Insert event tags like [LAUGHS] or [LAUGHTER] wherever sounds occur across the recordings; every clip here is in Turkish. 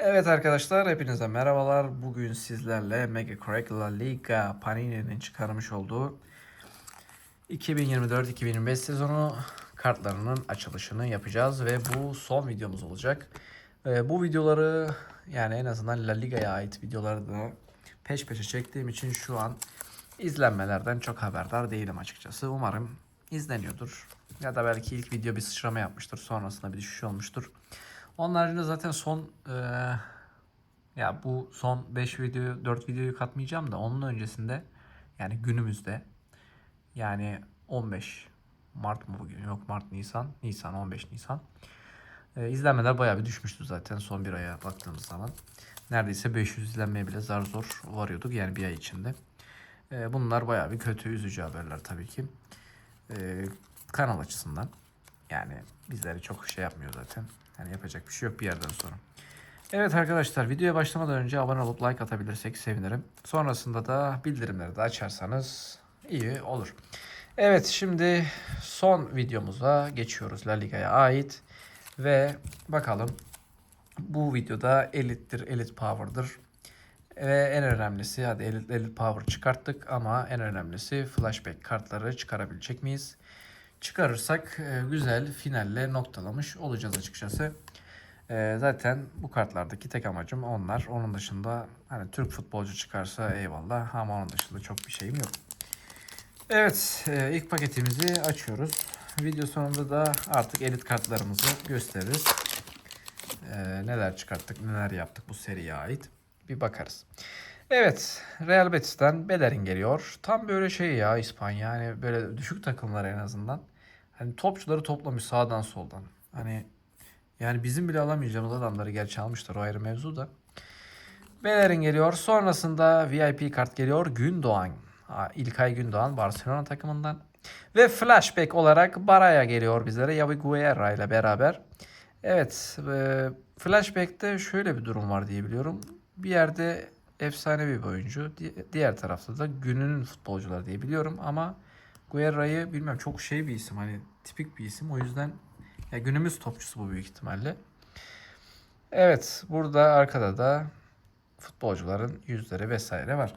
Evet arkadaşlar hepinize merhabalar. Bugün sizlerle Mega Crack La Liga Panini'nin çıkarmış olduğu 2024-2025 sezonu kartlarının açılışını yapacağız ve bu son videomuz olacak. Ee, bu videoları yani en azından La Liga'ya ait videoları da peş peşe çektiğim için şu an izlenmelerden çok haberdar değilim açıkçası. Umarım izleniyordur. Ya da belki ilk video bir sıçrama yapmıştır. Sonrasında bir düşüş olmuştur. Onun haricinde zaten son eee, ya bu son 5 video 4 videoyu katmayacağım da onun öncesinde yani günümüzde yani 15 Mart mı bugün? Yok Mart Nisan. Nisan 15 Nisan. Ee, izlenmeler bayağı bir düşmüştü zaten son bir aya baktığımız zaman. Neredeyse 500 izlenmeye bile zar zor varıyorduk yani bir ay içinde. Ee, bunlar bayağı bir kötü üzücü haberler tabii ki. Ee, kanal açısından. Yani bizleri çok şey yapmıyor zaten. Yani yapacak bir şey yok bir yerden sonra. Evet arkadaşlar videoya başlamadan önce abone olup like atabilirsek sevinirim. Sonrasında da bildirimleri de açarsanız iyi olur. Evet şimdi son videomuza geçiyoruz La Liga'ya ait. Ve bakalım bu videoda Elite'dir, Elite Power'dır. Ve en önemlisi hadi Elite, Elite Power çıkarttık ama en önemlisi flashback kartları çıkarabilecek miyiz? Çıkarırsak e, güzel finalle noktalamış olacağız açıkçası. E, zaten bu kartlardaki tek amacım onlar. Onun dışında hani Türk futbolcu çıkarsa eyvallah ama onun dışında çok bir şeyim yok. Evet e, ilk paketimizi açıyoruz. Video sonunda da artık elit kartlarımızı gösteririz. Neler çıkarttık neler yaptık bu seriye ait bir bakarız. Evet Real Betis'ten Bellerin geliyor. Tam böyle şey ya İspanya hani böyle düşük takımlar en azından. Hani topçuları toplamış sağdan soldan. Hani yani bizim bile alamayacağımız adamları gerçi almışlar o ayrı mevzu da. Bellerin geliyor. Sonrasında VIP kart geliyor. Gündoğan. İlkay Gündoğan Barcelona takımından. Ve flashback olarak Baraya geliyor bizlere. Yavi Guerra ile beraber. Evet. E, flashback'te şöyle bir durum var diye biliyorum. Bir yerde efsanevi bir oyuncu. Di- Diğer tarafta da gününün futbolcuları diye biliyorum. Ama Guerra'yı bilmem çok şey bir isim. Hani tipik bir isim. O yüzden ya günümüz topçusu bu büyük ihtimalle. Evet. Burada arkada da futbolcuların yüzleri vesaire var.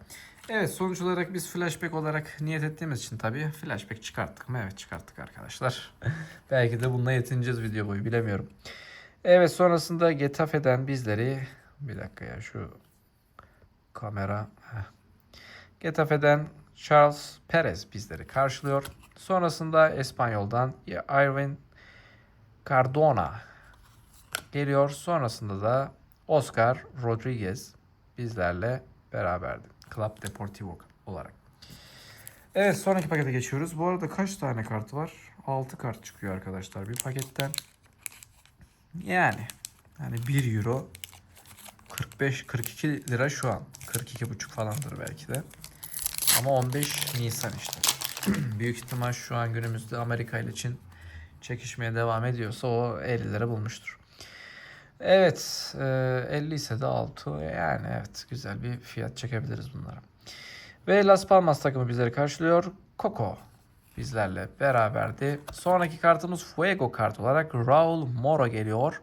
Evet sonuç olarak biz flashback olarak niyet ettiğimiz için tabii flashback çıkarttık mı? Evet çıkarttık arkadaşlar. [LAUGHS] Belki de bununla yetineceğiz video boyu bilemiyorum. Evet sonrasında Getafe'den bizleri bir dakika ya şu kamera heh. Getafe'den Charles Perez bizleri karşılıyor. Sonrasında Espanyol'dan Irvin Cardona geliyor. Sonrasında da Oscar Rodriguez bizlerle beraberdi. Club Deportivo olarak. Evet sonraki pakete geçiyoruz. Bu arada kaç tane kart var? 6 kart çıkıyor arkadaşlar bir paketten. Yani hani 1 euro 45 42 lira şu an. 42 buçuk falandır belki de. Ama 15 Nisan işte. [CLEARS THROAT] Büyük ihtimal şu an günümüzde Amerika ile Çin çekişmeye devam ediyorsa o 50 lira bulmuştur. Evet, e, 50 ise de 6 yani evet güzel bir fiyat çekebiliriz bunlara. Ve Las Palmas takımı bizleri karşılıyor. Coco bizlerle beraberdi. Sonraki kartımız Fuego kart olarak Raul Moro geliyor.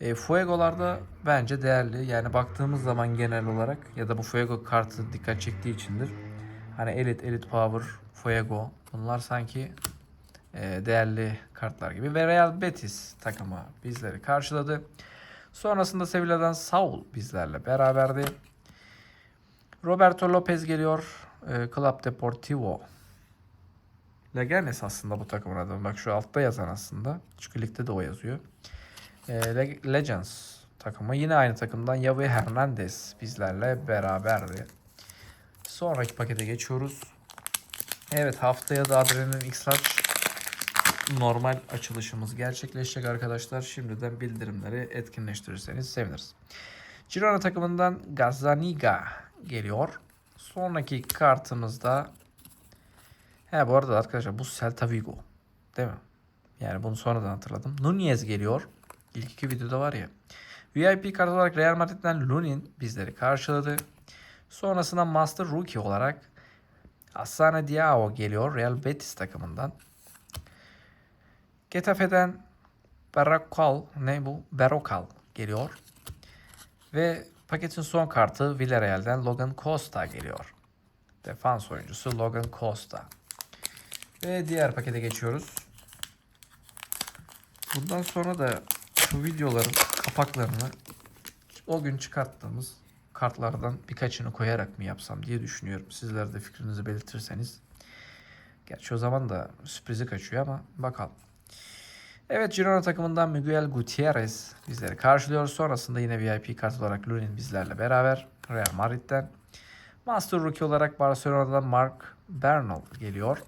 E, Fuego'larda bence değerli. Yani baktığımız zaman genel olarak ya da bu Fuego kartı dikkat çektiği içindir. Hani Elite, Elite Power, Fuego bunlar sanki e, değerli kartlar gibi. Ve Real Betis takımı bizleri karşıladı. Sonrasında Sevilla'dan Saul bizlerle beraberdi. Roberto Lopez geliyor. E, Club Deportivo. Leganes aslında bu takımın adı. Bak şu altta yazan aslında. Çünkü ligde de o yazıyor. E, Le- Legends takımı. Yine aynı takımdan Yavi Hernandez bizlerle beraberdi. Sonraki pakete geçiyoruz. Evet haftaya da Adrenalin X-Large normal açılışımız gerçekleşecek arkadaşlar. Şimdiden bildirimleri etkinleştirirseniz seviniriz. Girona takımından Gazzaniga geliyor. Sonraki kartımızda He bu arada arkadaşlar bu Celta Vigo. Değil mi? Yani bunu sonradan hatırladım. Nunez geliyor. İlk iki videoda var ya. VIP kart olarak Real Madrid'den Lunin bizleri karşıladı. Sonrasında Master Rookie olarak Hassane Diao geliyor Real Betis takımından. Getafe'den Barakal ne bu? Berokal geliyor. Ve paketin son kartı Villarreal'den Logan Costa geliyor. Defans oyuncusu Logan Costa. Ve diğer pakete geçiyoruz. Bundan sonra da şu videoların kapaklarını o gün çıkarttığımız kartlardan birkaçını koyarak mı yapsam diye düşünüyorum. Sizler de fikrinizi belirtirseniz. Gerçi o zaman da sürprizi kaçıyor ama bakalım. Evet Girona takımından Miguel Gutierrez bizleri karşılıyor. Sonrasında yine VIP kart olarak Lunin bizlerle beraber Real Madrid'den. Master Rookie olarak Barcelona'dan Mark Bernal geliyor.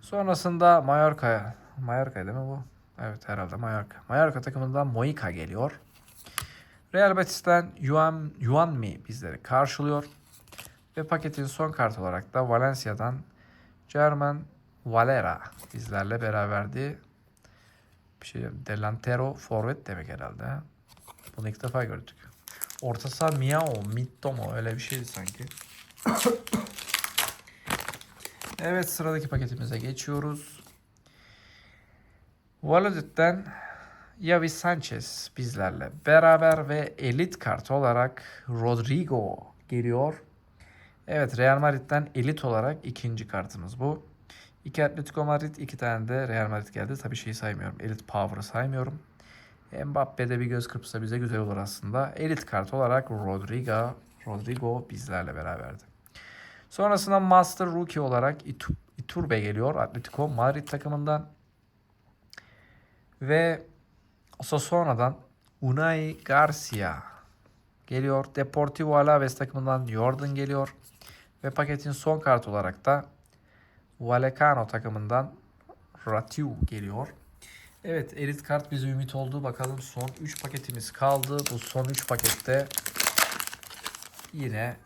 Sonrasında Mallorca, Mallorca değil mi bu? Evet herhalde Mallorca. Mallorca takımından Moika geliyor. Real Betis'ten Yuan, Yuanmi bizleri karşılıyor. Ve paketin son kartı olarak da Valencia'dan German Valera bizlerle beraberdi. Bir şey delantero forvet demek herhalde. ha. Bunu ilk defa gördük. Orta saha Miao, Mitto mu öyle bir şeydi sanki. [COUGHS] evet sıradaki paketimize geçiyoruz. Valladolid'den Yavi Sanchez bizlerle beraber ve elit kartı olarak Rodrigo geliyor. Evet Real Madrid'den elit olarak ikinci kartımız bu. İki Atletico Madrid, iki tane de Real Madrid geldi. Tabii şeyi saymıyorum. Elit Power'ı saymıyorum. Mbappe'de bir göz kırpsa bize güzel olur aslında. Elit kart olarak Rodrigo, Rodrigo bizlerle beraberdi. Sonrasında Master Rookie olarak Itu- Iturbe geliyor Atletico Madrid takımından. Ve Osasuna'dan Unai Garcia geliyor. Deportivo Alaves takımından Jordan geliyor. Ve paketin son kart olarak da Vallecano takımından Ratiu geliyor. Evet elit kart bize ümit oldu. Bakalım son 3 paketimiz kaldı. Bu son 3 pakette yine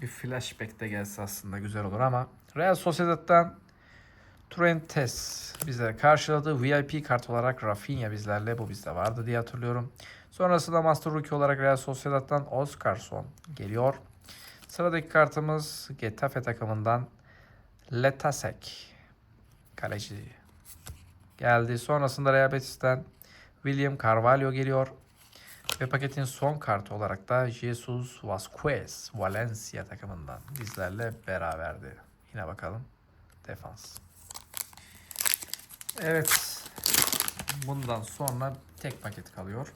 bir flashback de gelse aslında güzel olur ama Real Sociedad'dan Trentes bizleri karşıladı. VIP kart olarak Rafinha bizlerle bu bizde vardı diye hatırlıyorum. Sonrasında Master Rookie olarak Real Sociedad'dan Oscarson geliyor. Sıradaki kartımız Getafe takımından Letasek kaleci geldi. Sonrasında Real Betis'ten William Carvalho geliyor. Ve paketin son kartı olarak da Jesus Vasquez Valencia takımından bizlerle beraberdi. Yine bakalım. Defans. Evet. Bundan sonra tek paket kalıyor.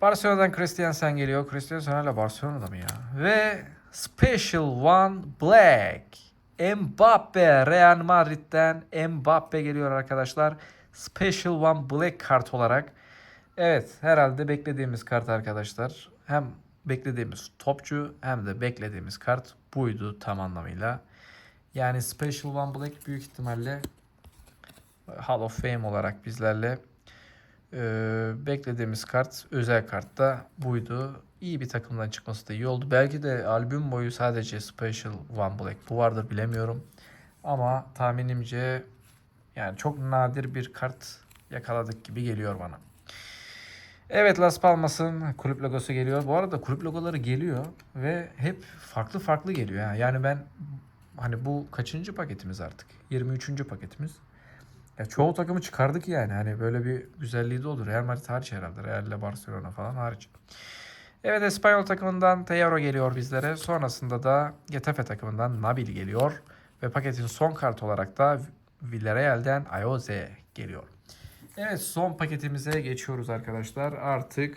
Barcelona'dan Christiansen geliyor. Christiansen hala Barcelona'da mı ya? Ve Special One Black. Mbappe Real Madrid'den Mbappe geliyor arkadaşlar. Special One Black kart olarak. Evet herhalde beklediğimiz kart arkadaşlar. Hem beklediğimiz topçu hem de beklediğimiz kart buydu tam anlamıyla. Yani Special One Black büyük ihtimalle Hall of Fame olarak bizlerle ee, beklediğimiz kart özel kart da buydu. İyi bir takımdan çıkması da iyi oldu. Belki de albüm boyu sadece Special One Black bu vardır bilemiyorum. Ama tahminimce yani çok nadir bir kart yakaladık gibi geliyor bana. Evet Las Palmas'ın kulüp logosu geliyor. Bu arada kulüp logoları geliyor ve hep farklı farklı geliyor. Yani ben hani bu kaçıncı paketimiz artık? 23. paketimiz. Ya çoğu takımı çıkardık yani. Hani böyle bir güzelliği de olur. Real Madrid hariç herhalde. Real ile Barcelona falan hariç. Evet Espanyol takımından Teoro geliyor bizlere. Sonrasında da Getafe takımından Nabil geliyor. Ve paketin son kartı olarak da Villarreal'den Ayoze geliyor. Evet son paketimize geçiyoruz arkadaşlar. Artık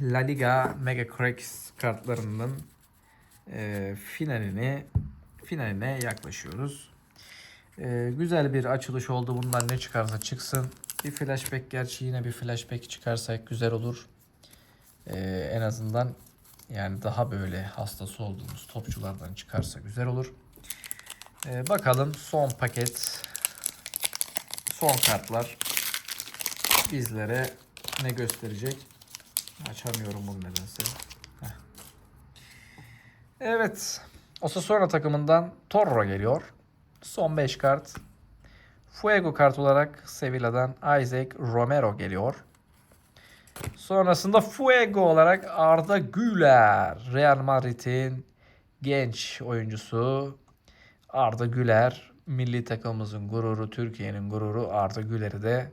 La Liga Mega Cracks kartlarının e, finaline finaline yaklaşıyoruz. Ee, güzel bir açılış oldu. Bundan ne çıkarsa çıksın. Bir flashback gerçi yine bir flashback çıkarsak güzel olur. Ee, en azından yani daha böyle hastası olduğumuz topçulardan çıkarsa güzel olur. Ee, bakalım son paket son kartlar bizlere ne gösterecek? Açamıyorum bunu nedense. Heh. Evet. Osasuna takımından Torro geliyor. Son 5 kart. Fuego kart olarak Sevilla'dan Isaac Romero geliyor. Sonrasında Fuego olarak Arda Güler. Real Madrid'in genç oyuncusu Arda Güler. Milli takımımızın gururu, Türkiye'nin gururu Arda Güler'i de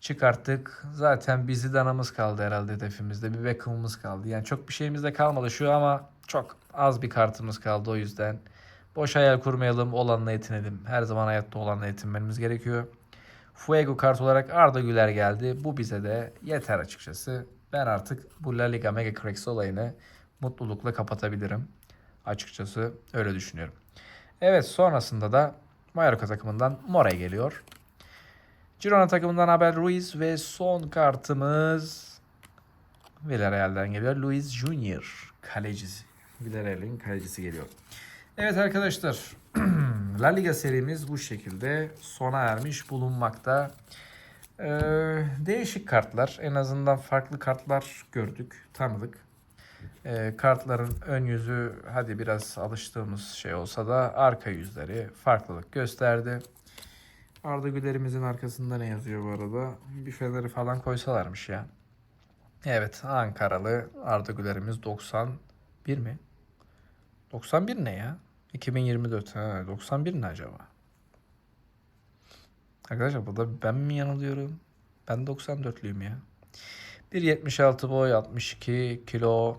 çıkarttık. Zaten bir Zidane'ımız kaldı herhalde hedefimizde. Bir Beckham'ımız kaldı. Yani çok bir şeyimiz de kalmadı şu ama çok az bir kartımız kaldı o yüzden. Boş hayal kurmayalım, olanla yetinelim. Her zaman hayatta olanla yetinmemiz gerekiyor. Fuego kart olarak Arda Güler geldi. Bu bize de yeter açıkçası. Ben artık bu La Liga Mega Cracks olayını mutlulukla kapatabilirim. Açıkçası öyle düşünüyorum. Evet sonrasında da Mallorca takımından Moray geliyor. Girona takımından Abel Ruiz ve son kartımız Villarreal'den geliyor. Luis Junior kalecisi. Villarreal'in kalecisi geliyor. Evet arkadaşlar [CLEARS THROAT] La Liga serimiz bu şekilde sona ermiş bulunmakta. Ee, değişik kartlar en azından farklı kartlar gördük tanıdık. Ee, kartların ön yüzü hadi biraz alıştığımız şey olsa da arka yüzleri farklılık gösterdi. Arda Güler'imizin arkasında ne yazıyor bu arada? Bir feneri falan koysalarmış ya. Evet Ankaralı Arda Güler'imiz 91 mi? 91 ne ya? 2024. Ha, 91 ne acaba? Arkadaşlar burada ben mi yanılıyorum? Ben 94'lüyüm ya. 1.76 boy 62 kilo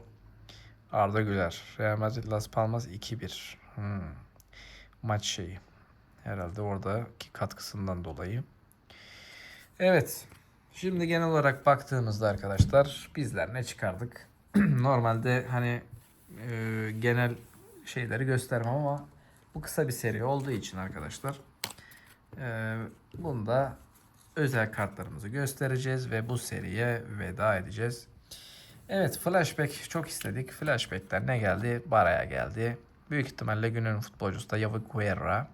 Arda Güler. Real Madrid Las Palmas 2-1. Hmm. Maç şeyi. Herhalde oradaki katkısından dolayı. Evet. Şimdi genel olarak baktığımızda arkadaşlar bizler ne çıkardık? [CLEARS THROAT] Normalde hani e, genel şeyleri göstermem ama bu kısa bir seri olduğu için arkadaşlar e, bunda özel kartlarımızı göstereceğiz ve bu seriye veda edeceğiz. Evet flashback çok istedik. Flashback'ten ne geldi? Baraya geldi. Büyük ihtimalle günün futbolcusu da Yavi Guerra.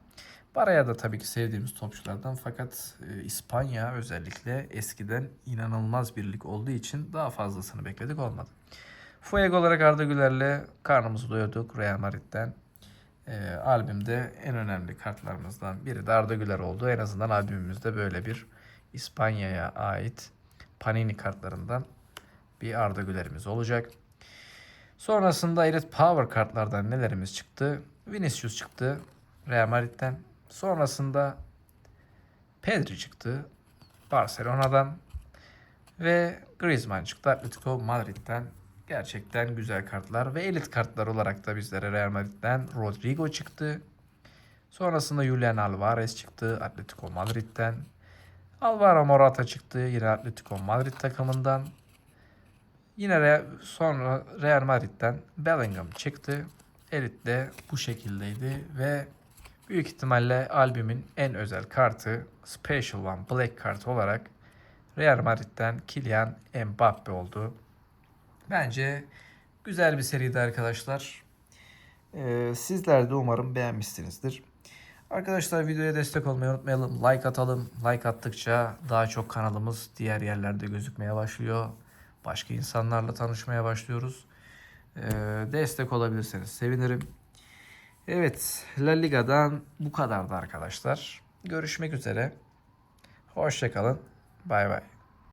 Baraya da tabii ki sevdiğimiz topçulardan fakat e, İspanya özellikle eskiden inanılmaz bir lig olduğu için daha fazlasını bekledik olmadı. Fuego olarak Arda Güler'le karnımızı doyurduk Real Madrid'den. E, albümde en önemli kartlarımızdan biri de Arda Güler oldu. En azından albümümüzde böyle bir İspanya'ya ait Panini kartlarından bir Arda Güler'imiz olacak. Sonrasında Elite Power kartlardan nelerimiz çıktı? Vinicius çıktı Real Madrid'den. Sonrasında Pedri çıktı Barcelona'dan ve Griezmann çıktı Atletico Madrid'den. Gerçekten güzel kartlar ve elit kartlar olarak da bizlere Real Madrid'den Rodrigo çıktı. Sonrasında Julian Alvarez çıktı Atletico Madrid'den. Alvaro Morata çıktı yine Atletico Madrid takımından. Yine Re- sonra Real Madrid'den Bellingham çıktı. Elit de bu şekildeydi ve büyük ihtimalle albümün en özel kartı Special One Black kart olarak Real Madrid'den Kylian Mbappe oldu. Bence güzel bir seriydi arkadaşlar. Ee, sizler de umarım beğenmişsinizdir. Arkadaşlar videoya destek olmayı unutmayalım. Like atalım. Like attıkça daha çok kanalımız diğer yerlerde gözükmeye başlıyor. Başka insanlarla tanışmaya başlıyoruz. Ee, destek olabilirseniz sevinirim. Evet, La Liga'dan bu kadardı arkadaşlar. Görüşmek üzere. Hoşçakalın. Bay bay.